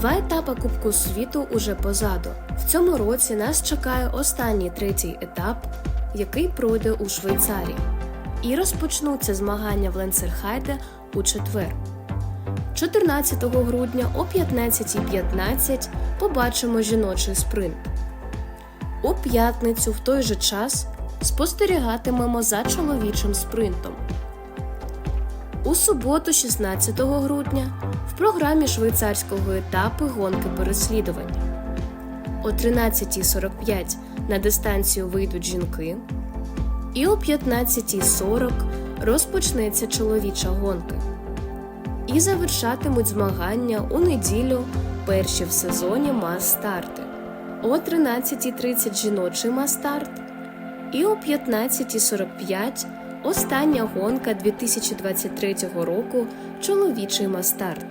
Два етапи Кубку світу уже позаду. В цьому році нас чекає останній третій етап, який пройде у Швейцарії. І розпочнуться змагання в Ленцерхайде у четвер. 14 грудня о 15.15 побачимо жіночий спринт. У п'ятницю в той же час спостерігатимемо за чоловічим спринтом. У суботу, 16 грудня, в програмі швейцарського етапу гонки переслідування. О 13.45 на дистанцію вийдуть жінки. І о 15.40 розпочнеться чоловіча гонка. І завершатимуть змагання у неділю перші в сезоні мас-старти. О 13.30 жіночий мас-старт. І о 15.45 остання гонка 2023 року чоловічий мастарт.